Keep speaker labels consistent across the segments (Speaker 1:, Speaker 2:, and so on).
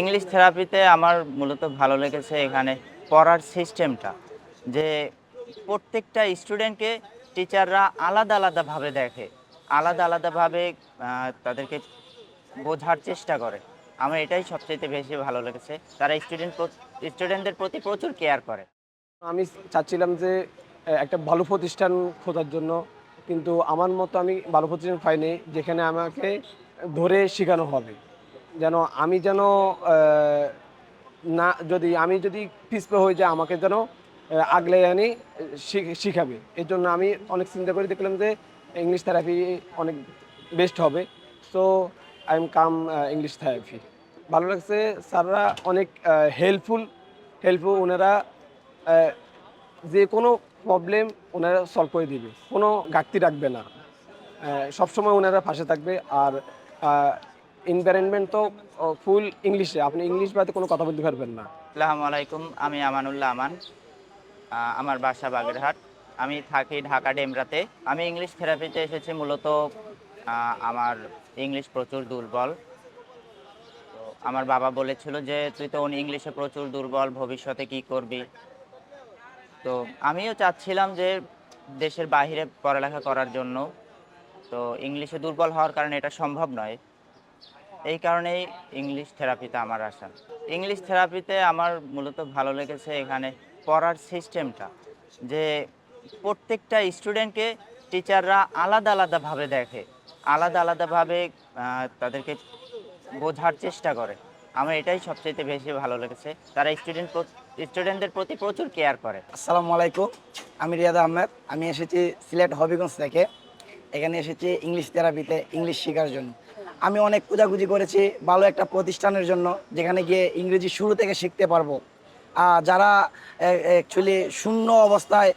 Speaker 1: English থেরাপিতে আমার মূলত ভালো লেগেছে এখানে পড়ার সিস্টেমটা যে প্রত্যেকটা স্টুডেন্টকে টিচাররা আলাদা আলাদাভাবে দেখে, আলাদা আলাদাভাবে তাদেরকে বোঝার চেষ্টা করে। আমার এটাই সবচেয়ে বেশি ভালো লেগেছে। তারা স্টুডেন্ট স্টুডেন্টদের প্রতি প্রচুর কেয়ার করে।
Speaker 2: আমি চাচ্ছিলাম যে একটা ভালো প্রতিষ্ঠান খোঁজার জন্য, কিন্তু আমার মতো আমি ভালো প্রতিষ্ঠান পাইনি, যেখানে আমাকে ধরে শেখানো হবে। যেন আমি যেন না, যদি আমি যদি পিছপে হয়ে যাই, আমাকে যেন আগলে আনি, শিখ- শিখাবে। এর জন্য আমি অনেক চিন্তা করে দেখলাম যে ইংলিশ থেরাপি অনেক বেস্ট হবে। So I am come English therapy ভালো লাগছে, স্যাররা অনেক হেল্পফুল হেল্পফুল ওনারা যে কোনো প্রবলেম ওনারা সলভ করে দিবে। কোনো ঘাটতি রাখবে না। সবসময় ওনারা পাশে থাকবে আর এনভায়রনমেন্ট তো ফুল ইংলিশে আপনি ইংলিশ বাদে কোনো কথা বলতে পারবেন না।
Speaker 1: আসসালামু আলাইকুম, আমি আমানুল্লাহ আমান। আমার বাসা বাগেরহাট। আমি থাকি ঢাকা ডেমরাতে। আমি ইংলিশ থেরাপিতে এসেছি মূলত আমার ইংলিশ প্রচুর দুর্বল। আমার বাবা বলেছিল যে, তুই তো ইংলিশে প্রচুর দুর্বল, ভবিষ্যতে কি করবি? তো আমিও চাচ্ছিলাম যে, দেশের বাইরে পড়ালেখা করার জন্য। তো ইংলিশে দুর্বল হওয়ার কারণে এটা সম্ভব নয়। এই কারণেই ইংলিশ থেরাপিতে আমার আসা। ইংলিশ থেরাপিতে আমার মূলত ভালো লেগেছে এখানে পড়ার সিস্টেমটা যে প্রত্যেকটা স্টুডেন্টকে টিচাররা আলাদা আলাদাভাবে দেখে, আলাদা আলাদাভাবে তাদেরকে বোঝার চেষ্টা করে। আমার এটাই সবচেয়ে বেশি ভালো লেগেছে। তারা স্টুডেন্ট স্টুডেন্টদের প্রতি প্রচুর কেয়ার করে।
Speaker 3: আসসালামু আলাইকুম, আমি রিয়াদ আহমেদ। আমি এসেছি সিলেট হবিগঞ্জ থেকে। এখানে এসেছি ইংলিশ থেরাপিতে ইংলিশ শেখার জন্য। আমি অনেক খোঁজাখুঁজি করেছি, ভালো একটা প্রতিষ্ঠানের জন্য, যেখানে গিয়ে ইংরেজি শুরু থেকে শিখতে পারব। যারা অ্যাকচুয়ালি শূন্য অবস্থায়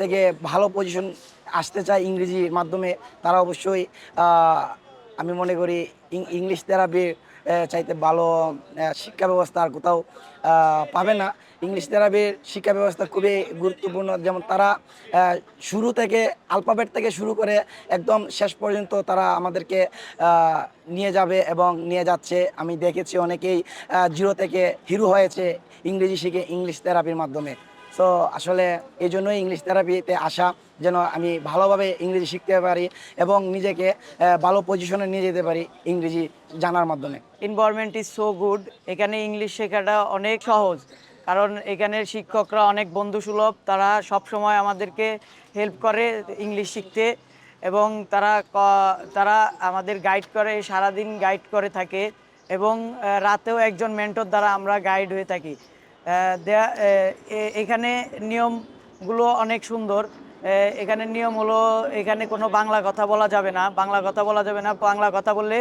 Speaker 3: থেকে ভালো পজিশন আসতে চায় ইংরেজির মাধ্যমে, তারা অবশ্যই আমি মনে করি ইংলিশ থেরাপি চাইতে ভালো শিক্ষা ব্যবস্থা আর কোথাও পাবে না। ইংলিশ থেরাপির শিক্ষা ব্যবস্থা খুবই গুরুত্বপূর্ণ। যেমন তারা শুরু থেকে আলফাবেট থেকে শুরু করে একদম শেষ পর্যন্ত তারা আমাদেরকে নিয়ে যাবে এবং নিয়ে যাচ্ছে। আমি দেখেছি অনেকেই জিরো থেকে হিরো হয়েছে ইংরেজি শিখে ইংলিশ থেরাপির মাধ্যমে। সো আসলে এই জন্যই ইংলিশ থেরাপিতে আসা যেন আমি ভালোভাবে ইংরেজি শিখতে পারি এবং নিজেকে ভালো পজিশনে নিয়ে যেতে পারি ইংরেজি জানার মাধ্যমে।
Speaker 4: এনভায়রনমেন্ট ইজ সো গুড এখানে ইংলিশ শেখাটা অনেক সহজ। কারণ এখানের শিক্ষকরা অনেক বন্ধুসুলভ, তারা সব সময় আমাদেরকে হেল্প করে ইংলিশ শিখতে এবং তারা তারা আমাদের গাইড করে, সারাদিন গাইড করে থাকে এবং রাতেও একজন মেন্টর দ্বারা আমরা গাইড হয়ে থাকি। এখানে নিয়মগুলো অনেক সুন্দর। এখানে নিয়ম হলো, এখানে কোনো বাংলা কথা বলা যাবে না। বাংলা কথা বলা যাবে না। বাংলা কথা বললে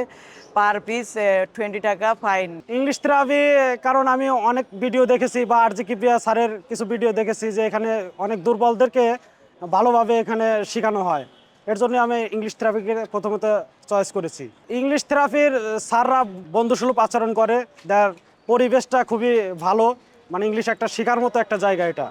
Speaker 4: পার পিস টোয়েন্টি টাকা ফাইন
Speaker 5: ইংলিশ থেরাপি কারণ আমি অনেক ভিডিও দেখেছি, বা আর জি কিপিয়া স্যারের কিছু ভিডিও দেখেছি, যে এখানে অনেক দুর্বলদেরকে ভালোভাবে এখানে শেখানো হয়। এর জন্য আমি ইংলিশ থেরাপিকে প্রথমত চয়েস করেছি। ইংলিশ থেরাপির স্যাররা বন্ধুসুলভ আচরণ করে। তার পরিবেশটা খুবই ভালো। মানে ইংলিশ একটা শেখার মতো একটা জায়গা এটা।